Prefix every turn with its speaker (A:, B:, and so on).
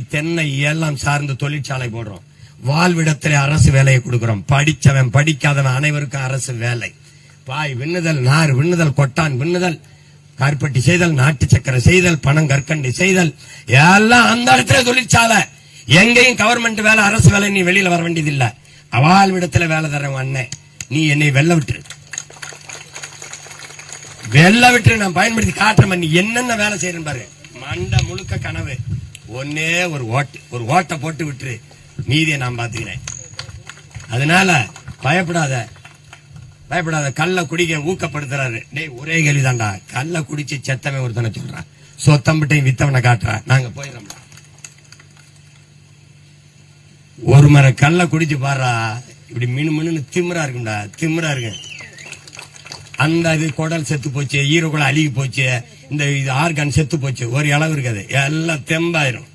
A: தென்னை எல்லாம் சார்ந்து தொழிற்சாலை போடுறோம். வாழ்விடத்திலே அரசு வேலையை கொடுக்கிறோம். படித்தவன் படிக்காதவன் அனைவருக்கும் அரசு வேலை. பாய் விண்ணுதல் நார் விண்ணுதல் கொட்டான் விண்ணுதல் கருப்பட்டி செய்தல் நாட்டு சக்கரை செய்தல் பணம் கற்கண்டி செய்தல் எல்லாம் அந்த இடத்துல தொழிற்சாலை. எங்கேயும் கவர்மெண்ட் வேலை அரசு வேலை நீ வெளியில வர வேண்டியது இல்ல வாழ்விடத்துல வேலை தரவன் அண்ணன் நீ என்னை வெல்ல விட்டுரு. வெள்ள விட்டு நான் பயன்படுத்தி காட்டுறேன் நீ என்னென்ன வேலை செய்யறேன் பாரு. மண்டை முழுக்க கனவு. ஒன்னே ஒரு ஓட்டு ஒரு ஓட்டை போட்டு விட்டுரு. மீதியை நான் பாத்துக்கிறேன் அதனால பயப்படாத பயப்படாத. கள்ள குடிக்க ஊக்கப்படுத்துறாரு. டேய் ஒரே கேள்விதான்டா. கள்ள குடிச்சு செத்தவன் ஒருத்தனை சொல்றான். சொத்தம்பிட்டையும் வித்தவனை காட்டுறான் நாங்க போயிடறோம். ஒரு மர கள்ள குடிச்சு பாடுறா இப்படி மினு மினுன்னு திமிரா இருக்கும்டா. திமிரா இருக்கு. அந்த இது குடல் செத்து போச்சு ஈரக்குடல் அழுகி போச்சு இந்த இது ஆர்கான் செத்து போச்சு ஒரு இளவு இருக்காது. எல்லாம் தெம்பாயிரும்.